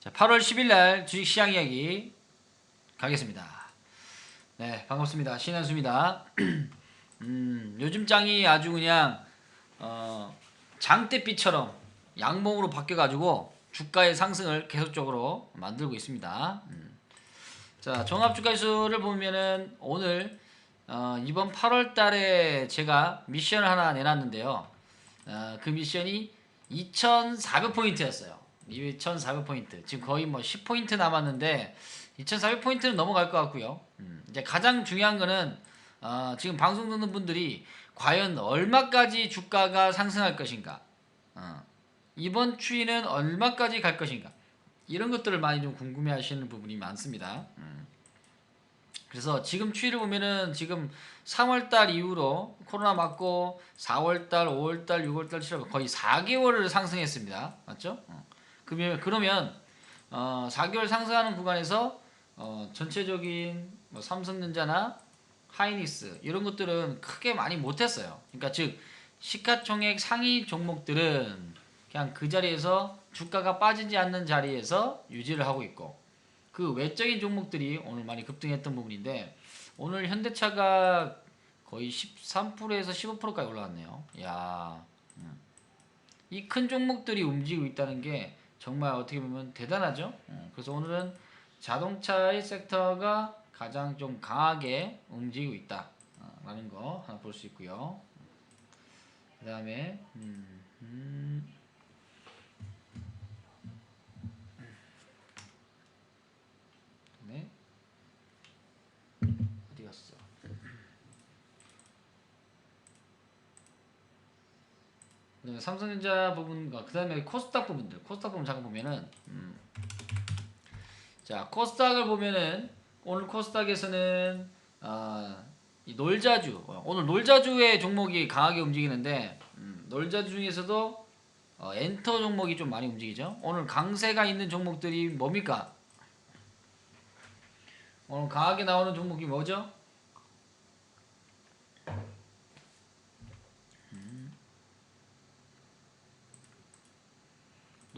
자, 8월 10일 날 주식 시장 이야기 가겠습니다. 네, 반갑습니다. 신한수입니다. 음, 요즘 장이 아주 그냥 어, 장대빛처럼 양봉으로 바뀌어 가지고 주가의 상승을 계속적으로 만들고 있습니다. 음. 자, 종합 주가 지수를 보면은 오늘 어, 이번 8월 달에 제가 미션을 하나 내놨는데요. 어, 그 미션이 2,400포인트였어요. 2,400포인트. 지금 거의 뭐 10포인트 남았는데 2,400포인트는 넘어갈 것 같고요. 음, 이제 가장 중요한 거는 어, 지금 방송 듣는 분들이 과연 얼마까지 주가가 상승할 것인가? 어, 이번 추이는 얼마까지 갈 것인가? 이런 것들을 많이 좀 궁금해 하시는 부분이 많습니다. 음. 그래서 지금 추이를 보면은 지금 3월달 이후로 코로나 맞고 4월달, 5월달, 6월달, 7월 거의 4개월을 상승했습니다. 맞죠? 어. 그러면 어, 4개월 상승하는 구간에서 어, 전체적인 뭐 삼성전자나 하이닉스 이런 것들은 크게 많이 못했어요. 그러니까 즉 시가총액 상위 종목들은 그냥 그 자리에서 주가가 빠지지 않는 자리에서 유지를 하고 있고 그 외적인 종목들이 오늘 많이 급등했던 부분인데 오늘 현대차가 거의 13%에서 15%까지 올라왔네요. 야, 이 큰 종목들이 움직이고 있다는 게 정말 어떻게 보면 대단하죠. 음, 그래서 오늘은 자동차의 섹터가 가장 좀 강하게 움직이고 있다라는 거 하나 볼 수 있고요. 그 다음에 음, 음. 네. 어디 갔어? 그다음에 삼성전자 부분과 그 다음에 코스닥 부분들. 코스닥 부분 잠깐 보면은 음. 자 코스닥을 보면은 오늘 코스닥에서는 아, 이 놀자주 어, 오늘 놀자주의 종목이 강하게 움직이는데 음, 놀자주 중에서도 어, 엔터 종목이 좀 많이 움직이죠. 오늘 강세가 있는 종목들이 뭡니까? 오늘 강하게 나오는 종목이 뭐죠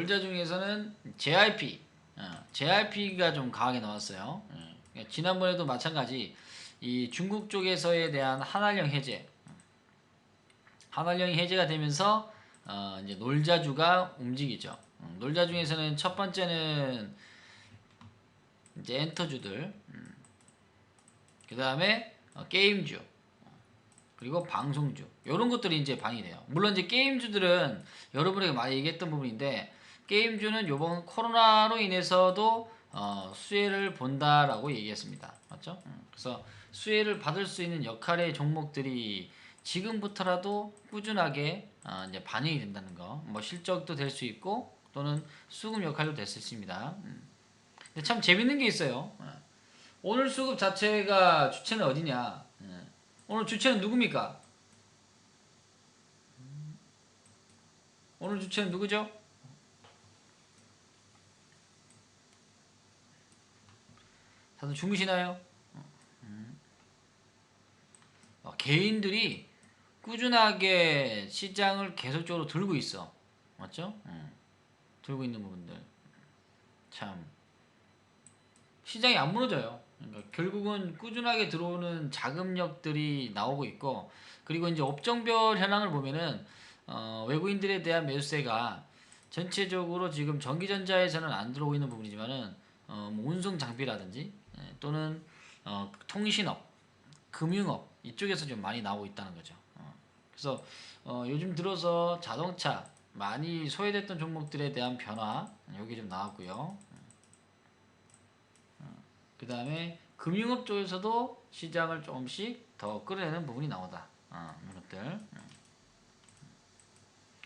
놀자 중에서는 JRP, 어, JRP가 좀 강하게 나왔어요. 어, 그러니까 지난번에도 마찬가지 이 중국 쪽에서에 대한 한알령 해제, 한알령이 해제가 되면서 어, 이제 놀자주가 움직이죠. 음, 놀자 중에서는 첫 번째는 이제 엔터주들, 음, 그 다음에 어, 게임주, 그리고 방송주. 이런 것들이 이제 반이 돼요. 물론 이제 게임주들은 여러분에게 많이 얘기했던 부분인데 게임주는 이번 코로나로 인해서도 어, 수혜를 본다라고 얘기했습니다. 맞죠? 음, 그래서 수혜를 받을 수 있는 역할의 종목들이 지금부터라도 꾸준하게 어, 이제 반영이 된다는 거. 뭐 실적도 될 수 있고 또는 수급 역할도 될 수 있습니다. 음. 근데 참 재밌는 게 있어요. 어. 오늘 수급 자체가 주체는 어디냐? 예. 오늘 주체는 누굽니까? 오늘 주체는 누구죠? 다들 주무시나요? 음. 어, 개인들이 꾸준하게 시장을 계속적으로 들고 있어. 맞죠? 음. 들고 있는 부분들. 참. 시장이 안 무너져요. 그러니까 결국은 꾸준하게 들어오는 자금력들이 나오고 있고, 그리고 이제 업종별 현황을 보면은, 어, 외국인들에 대한 매수세가 전체적으로 지금 전기전자에서는 안 들어오고 있는 부분이지만은, 어, 뭐 운송 장비라든지, 예, 또는 어, 통신업, 금융업 이쪽에서 좀 많이 나오고 있다는 거죠. 어, 그래서 어, 요즘 들어서 자동차 많이 소외됐던 종목들에 대한 변화 여기 좀 나왔고요. 그 다음에 금융업 쪽에서도 시장을 조금씩 더 끌어내는 부분이 나오다. 어, 이런 것들.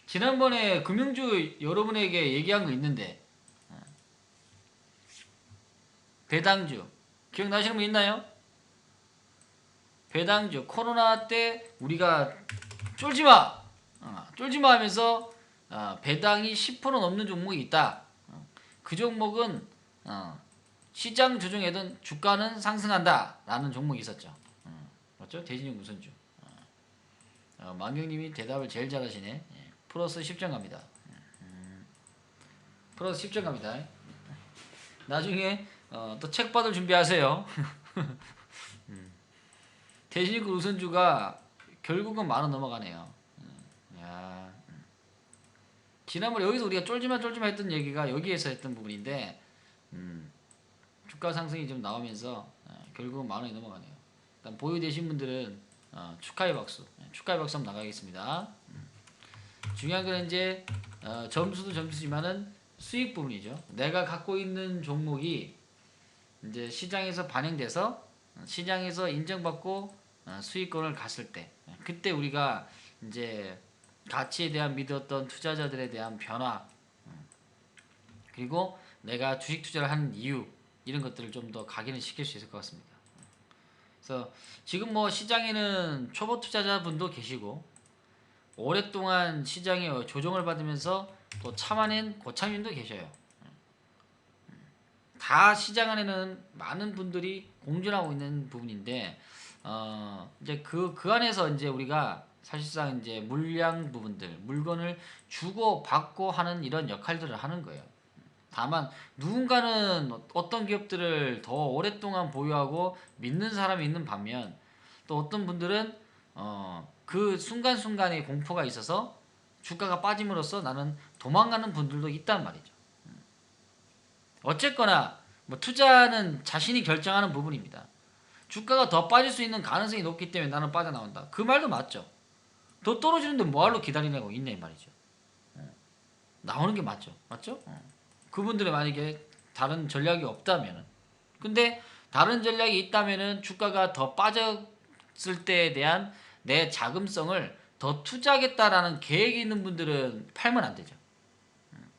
지난번에 금융주 여러분에게 얘기한 거 있는데 어, 배당주. 기억나시는 분 있나요? 배당주. 코로나 때 우리가 쫄지마. 어, 쫄지마 하면서 어, 배당이 10% 넘는 종목이 있다. 어, 그 종목은 어, 시장 조정에든 주가는 상승한다. 라는 종목이 있었죠. 어, 맞죠? 어, 어, 만경님이 대답을 제일 잘하시네. 예, 플러스 10점 갑니다. 음, 플러스 10점 갑니다. 나중에 어, 또 책 받을 준비하세요. 음. 대신이 그 우선주가 결국은 만원 넘어가네요. 음, 야, 음. 지난번에 여기서 우리가 쫄지마 쫄지마 했던 얘기가 여기에서 했던 부분인데 음, 주가 상승이 좀 나오면서 어, 결국은 만 원이 넘어가네요. 일단 보유되신 분들은 어, 축하의 박수, 네, 축하의 박수 한번 나가겠습니다. 음. 중요한 건 이제 어, 점수도 점수지만은 수익 부분이죠. 내가 갖고 있는 종목이 이제 시장에서 반영돼서 어, 시장에서 인정받고 어, 수익권을 갔을 때 네, 그때 우리가 이제 가치에 대한 믿었던 투자자들에 대한 변화 음, 그리고 내가 주식 투자를 하는 이유 이런 것들을 좀 더 각인을 시킬 수 있을 것 같습니다. 그래서 지금 뭐 시장에는 초보 투자자분도 계시고 오랫동안 시장에 조정을 받으면서 또 참아낸 고참님도 계셔요. 다 시장 안에는 많은 분들이 공존하고 있는 부분인데 어 이제 그그 안에서 이제 우리가 사실상 이제 물량 부분들 물건을 주고 받고 하는 이런 역할들을 하는 거예요. 다만 누군가는 어떤 기업들을 더 오랫동안 보유하고 믿는 사람이 있는 반면 또 어떤 분들은 어, 그 순간순간에 공포가 있어서 주가가 빠짐으로써 나는 도망가는 분들도 있단 말이죠. 음. 어쨌거나 뭐 투자는 자신이 결정하는 부분입니다. 주가가 더 빠질 수 있는 가능성이 높기 때문에 나는 빠져나온다. 그 말도 맞죠. 더 떨어지는데 뭐하러 기다리냐고 있냐 이 말이죠. 어. 나오는 게 맞죠. 맞죠? 어. 그분들이 만약에 다른 전략이 없다면은 근데 다른 전략이 있다면은 주가가 더 빠졌을 때에 대한 내 자금성을 더 투자하겠다라는 계획이 있는 분들은 팔면 안 되죠. 음.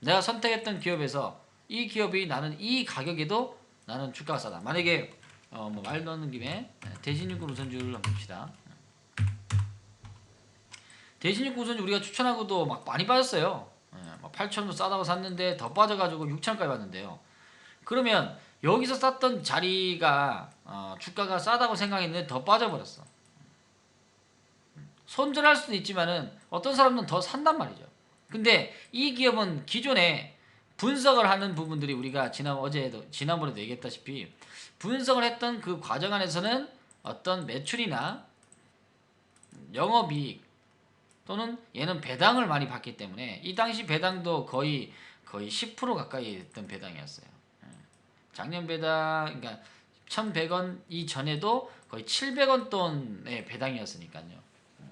내가 선택했던 기업에서 이 기업이 나는 이 가격에도 나는 주가가 싸다. 만약에 어 뭐말 넣는 김에 대신유권 우선주를 한번 봅시다. 대신유권 우선주 우리가 추천하고도 막 많이 빠졌어요. 8천원 싸다고 샀는데 더 빠져가지고 6천원까지 왔는데요. 그러면 여기서 쌌던 자리가 어, 주가가 싸다고 생각했는데 더 빠져버렸어. 손절할 수도 있지만은 어떤 사람은 더 산단 말이죠. 근데 이 기업은 기존에 분석을 하는 부분들이 우리가 지난 어제도 지난번에도 얘기했다시피 분석을 했던 그 과정 안에서는 어떤 매출이나 영업이익 또는 얘는 배당을 많이 받기 때문에 이 당시 배당도 거의 거의 10% 가까이 됐던 배당이었어요. 예. 작년 배당 그러니까 1,100원 이전에도 거의 700원 돈의 배당이었으니까요. 예.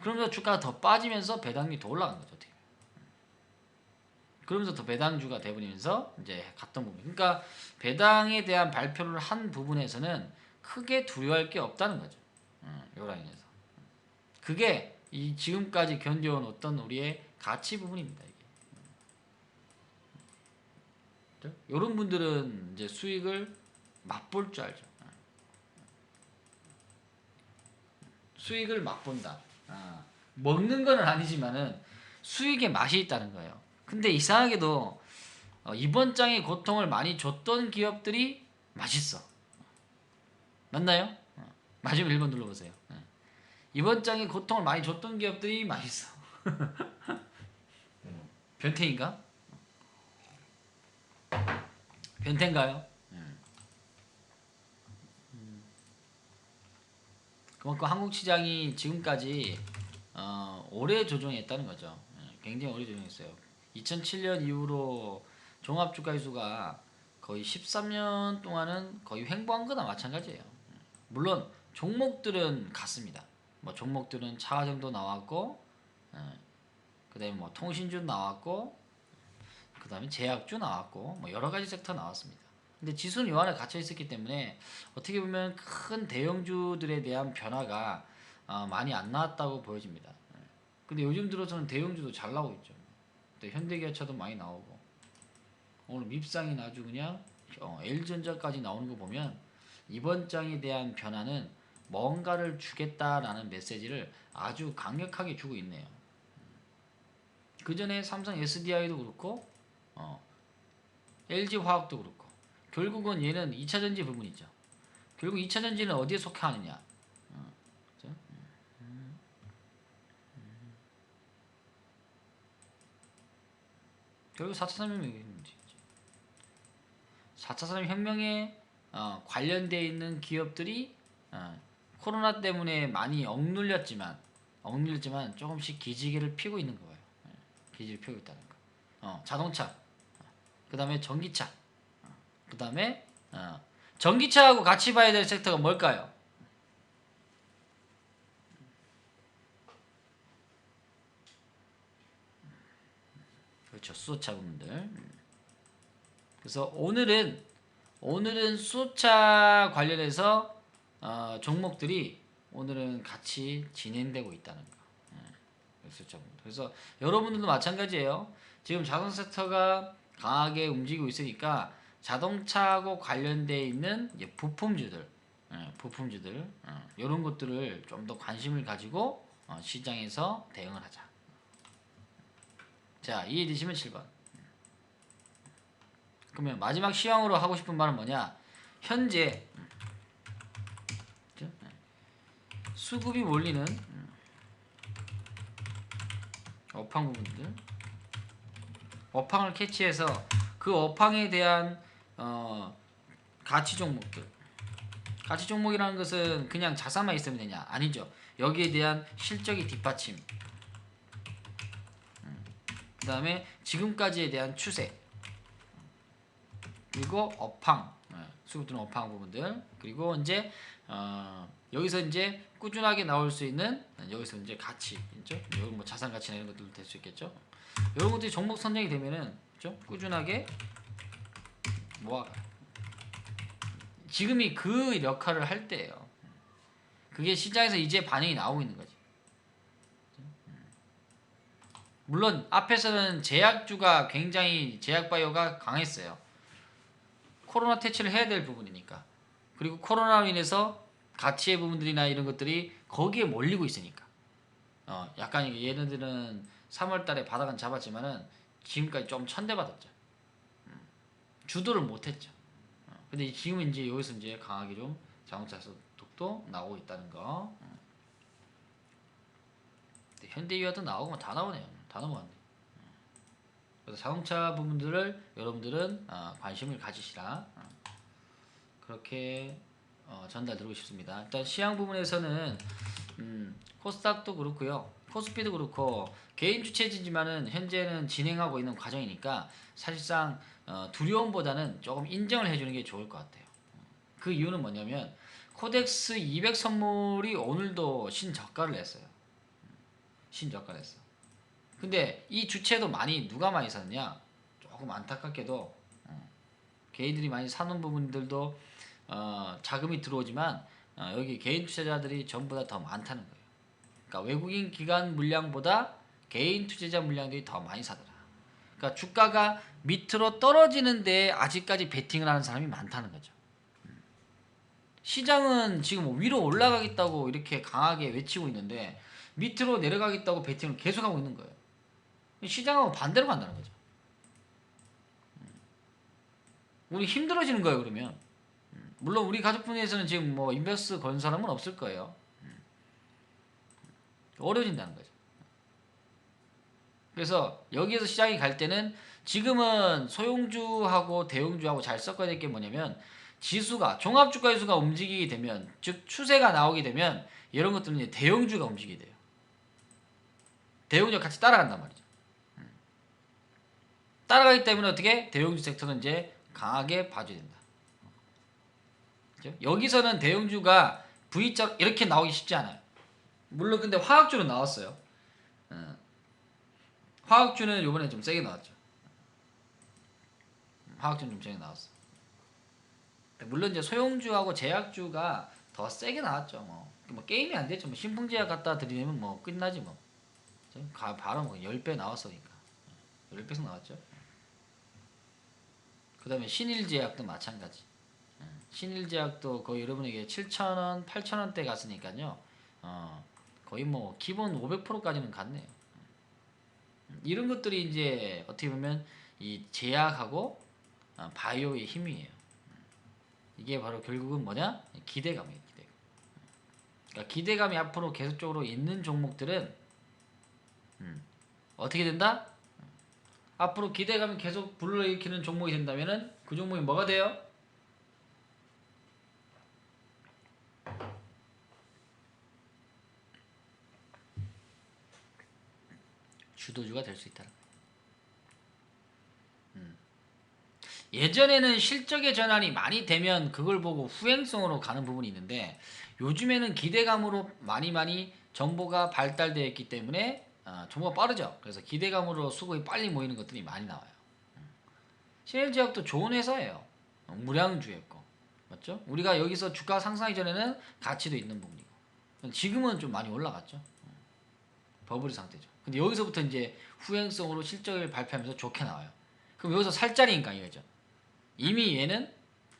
그러면서 주가가 더 빠지면서 배당이 더 올라간 거죠. 어떻게. 그러면서 더 배당주가 돼버리면서 이제 갔던 부분. 그러니까 배당에 대한 발표를 한 부분에서는 크게 두려워할 게 없다는 거죠. 요 라인에서. 그게 이 지금까지 견뎌온 어떤 우리의 가치 부분입니다. 이게. 이런 분들은 이제 수익을 맛볼 줄 알죠. 수익을 맛본다. 아, 먹는 건 아니지만은 수익의 맛이 있다는 거예요. 근데 이상하게도 어, 이번 장의 고통을 많이 줬던 기업들이 맛있어. 맞나요? 어, 맞으면 1번 눌러보세요. 이번 장에 고통을 많이 줬던 기업들이 맛있어. 변태인가? 변태인가요? 그만큼 한국 시장이 지금까지 어, 오래 조정했다는 거죠. 예, 굉장히 오래 조정했어요. 2007년 이후로 종합주가지수가 거의 13년 동안은 거의 횡보한 거나 마찬가지예요. 물론 종목들은 같습니다. 뭐 종목들은 차화정도 나왔고 예, 그다음에 뭐 통신주 나왔고 그다음에 제약주 나왔고 뭐 여러 가지 섹터 나왔습니다. 근데 지수는 요 안에 갇혀 있었기 때문에 어떻게 보면 큰 대형주들에 대한 변화가 어, 많이 안 나왔다고 보여집니다. 예. 근데 요즘 들어서는 대형주도 잘 나오고 있죠. 현대기아차도 많이 나오고 오늘 밉상이 아주 그냥 어, L전자까지 나오는 거 보면 이번 장에 대한 변화는 뭔가를 주겠다라는 메시지를 아주 강력하게 주고 있네요. 그 전에 삼성 SDI도 그렇고 어, LG 화학도 그렇고 결국은 얘는 2차 전지 부분이죠. 결국 2차 전지는 어디에 속하느냐? 어, 결국 4차 산업이 문제 4차 산업혁명에 어, 관련되어 있는 기업들이 어, 코로나 때문에 많이 억눌렸지만 억눌렸지만 조금씩 기지개를 피고 있는 거예요. 예, 기지를 피고 있다는 거. 어, 자동차, 그 다음에 전기차, 그 다음에 어, 전기차하고 같이 봐야 될 섹터가 뭘까요? 그렇죠. 수소차 부분들. 그래서 오늘은 오늘은 수소차 관련해서 어, 종목들이 오늘은 같이 진행되고 있다는 거. 예, 수소차 부분. 그래서 여러분들도 마찬가지예요. 지금 자동차 섹터가 강하게 움직이고 있으니까 자동차하고 관련돼 있는 부품주들, 예, 부품주들 이런 것들을 좀 더 관심을 가지고 어, 시장에서 대응을 하자. 자 이해되시면 7번. 그러면 마지막 시황으로 하고 싶은 말은 뭐냐? 현재 그죠? 수급이 몰리는 업황 부분들 업황을 캐치해서 그 업황에 대한 어, 가치 종목들 가치 종목이라는 것은 그냥 자산만 있으면 되냐? 아니죠. 여기에 대한 실적이 뒷받침 그 다음에 지금까지에 대한 추세. 그리고 업황. 예, 수급 들은 업황 부분들. 그리고 이제 어, 여기서 이제 꾸준하게 나올 수 있는 여기서 이제 가치 있죠? 여기 뭐 자산 가치나 이런 것들도 될 수 있겠죠? 이런 것들이 종목 선정이 되면은 그죠? 꾸준하게 모아가 지금이 그 역할을 할 때예요. 그게 시장에서 이제 반응이 나오고 있는 거지 물론 앞에서는 제약주가 굉장히 제약바이오가 강했어요. 코로나 퇴치를 해야 될 부분이니까. 그리고 코로나로 인해서 가치의 부분들이나 이런 것들이 거기에 몰리고 있으니까. 어, 약간 얘네들은 3월 달에 바닥은 잡았지만은 지금까지 좀 천대받았죠. 음, 주도를 못했죠. 어, 근데 지금은 이제 여기서 이제 강하게 좀 자동차 소득도 나오고 있다는 거. 음. 현대유아도 나오고 뭐다 나오네요. 다 넘어갔네. 그래서 자동차 부분들을 여러분들은 어, 관심을 가지시라 어, 그렇게 어, 전달드리고 싶습니다. 일단 시향 부분에서는 음, 코스닥도 그렇고요, 코스피도 그렇고 개인 주체지지만은 현재는 진행하고 있는 과정이니까 사실상 어, 두려움보다는 조금 인정을 해주는 게 좋을 것 같아요. 그 이유는 뭐냐면 코덱스 200 선물이 오늘도 신저가를 냈어요. 신저가를 냈어. 근데 이 주체도 많이 누가 많이 샀냐? 조금 안타깝게도 어, 개인들이 많이 사는 부분들도 어, 자금이 들어오지만 어, 여기 개인 투자자들이 전부 다더 많다는 거예요. 그러니까 외국인 기관 물량보다 개인 투자자 물량들이 더 많이 사더라. 그러니까 주가가 밑으로 떨어지는데 아직까지 베팅을 하는 사람이 많다는 거죠. 음. 시장은 지금 위로 올라가겠다고 이렇게 강하게 외치고 있는데 밑으로 내려가겠다고 베팅을 계속하고 있는 거예요. 시장하고 반대로 간다는 거죠. 음. 우리 힘들어지는 거예요, 그러면. 음. 물론 우리 가족분에서는 지금 뭐 인베스트 건 사람은 없을 거예요. 음. 어려워진다는 거죠. 그래서 여기에서 시장이 갈 때는 지금은 소형주하고 대형주하고 잘 섞어야 될 게 뭐냐면 지수가 종합주가 지수가 움직이게 되면 즉 추세가 나오게 되면 이런 것들은 이제 대형주가 움직이게 돼요. 대형주가 같이 따라간단 말이죠. 따라가기 때문에 어떻게 대형주 섹터는 이제 강하게 봐줘야 된다. 그죠? 여기서는 대형주가 V자 이렇게 나오기 쉽지 않아요. 물론 근데 화학주는 나왔어요. 어. 화학주는 이번에 좀 세게 나왔죠. 화학주는 좀 세게 나왔어. 물론 이제 소형주하고 제약주가 더 세게 나왔죠. 뭐, 뭐 게임이 안 됐죠. 뭐 신풍제약 갖다 드리면 뭐 끝나지 뭐. 가 바로 뭐 10배 나왔으니까. 10배씩 나왔죠. 그 다음에 신일제약도 마찬가지. 예, 신일제약도 거의 여러분에게 7,000원, 8,000원대 갔으니까요. 어, 거의 뭐 기본 500%까지는 갔네요. 음, 이런 것들이 이제 어떻게 보면 이 제약하고 어, 바이오의 힘이에요. 음, 이게 바로 결국은 뭐냐? 기대감이에요. 기대감. 그러니까 기대감이 앞으로 계속적으로 있는 종목들은 음, 어떻게 된다? 앞으로 기대감이 계속 불러일으키는 종목이 된다면은 그 종목이 뭐가 돼요? 주도주가 될 수 있다. 음. 예전에는 실적의 전환이 많이 되면 그걸 보고 후행성으로 가는 부분이 있는데 요즘에는 기대감으로 많이 많이 정보가 발달되어 있기 때문에 아, 정보가 빠르죠. 그래서 기대감으로 수급이 빨리 모이는 것들이 많이 나와요. 음. CL제약도 좋은 회사예요. 어, 무량주였고 맞죠? 우리가 여기서 주가 상승하기 전에는 가치도 있는 부분이고 지금은 좀 많이 올라갔죠. 음. 버블이 상태죠. 근데 여기서부터 이제 후행성으로 실적을 발표하면서 좋게 나와요. 그럼 여기서 살 자리인가 이거죠. 이미 얘는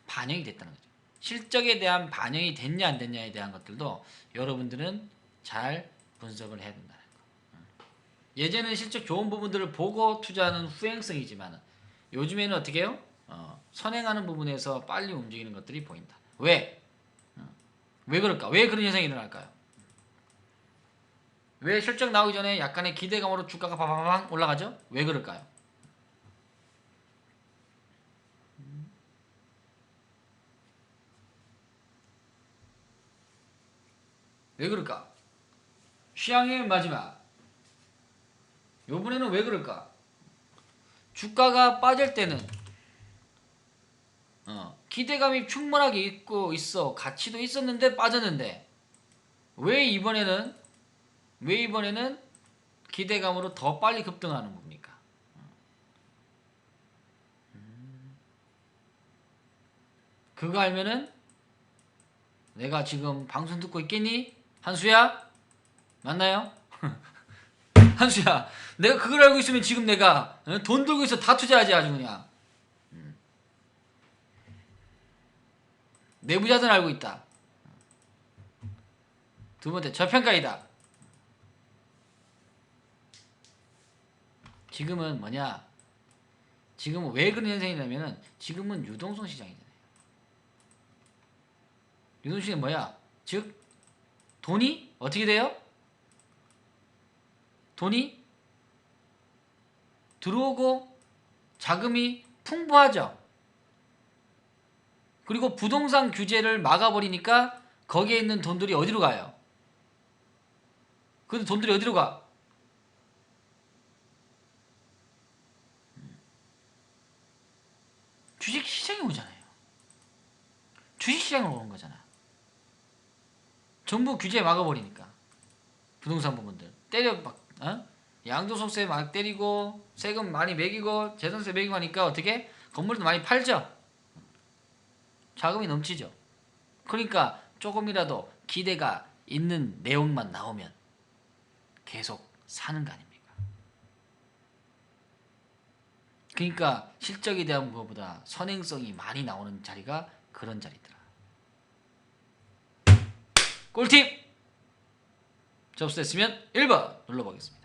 반영이 됐다는 거죠. 실적에 대한 반영이 됐냐 안 됐냐에 대한 것들도 여러분들은 잘 분석을 해야. 음. 예전에는 실적 좋은 부분들을 보고 투자하는 후행성이지만 요즘에는 어떻게 해요? 어, 선행하는 부분에서 빨리 움직이는 것들이 보인다. 왜? 어, 왜 그럴까? 왜 그런 현상이 일어날까요? 왜 실적 나오기 전에 약간의 기대감으로 주가가 바바방 올라가죠? 왜 그럴까요? 왜 그럴까? 취향의 마지막. 요번에는 왜 그럴까? 주가가 빠질 때는 어, 기대감이 충분하게 있고 있어 가치도 있었는데 빠졌는데 왜 이번에는 왜 이번에는 기대감으로 더 빨리 급등하는 겁니까? 음. 그거 알면은 내가 지금 방송 듣고 있겠니? 한수야? 맞나요? 한수야, 내가 그걸 알고 있으면 지금 내가 어? 돈 들고 있어 다 투자하지 아주 그냥. 음. 내부자들 알고 있다. 두 번째 저평가이다. 지금은 뭐냐? 지금은 왜 그런 현상이냐면은 지금은 유동성 시장이잖아요. 유동성 시장이 뭐야? 즉 돈이 어떻게 돼요? 돈이 들어오고 자금이 풍부하죠. 그리고 부동산 규제를 막아버리니까 거기에 있는 돈들이 어디로 가요? 그 돈들이 어디로 가? 주식 시장에 오잖아요. 주식 시장으로 오는 거잖아. 정부 규제 막아버리니까 부동산 부분들 때려 막 어? 양도소득세 막 때리고 세금 많이 매기고 재산세 매기고 하니까 어떻게 건물도 많이 팔죠. 자금이 넘치죠. 그러니까 조금이라도 기대가 있는 내용만 나오면 계속 사는 거 아닙니까? 그러니까 실적에 대한 것보다 선행성이 많이 나오는 자리가 그런 자리더라. 꿀팁! 접수됐으면 1번 눌러보겠습니다.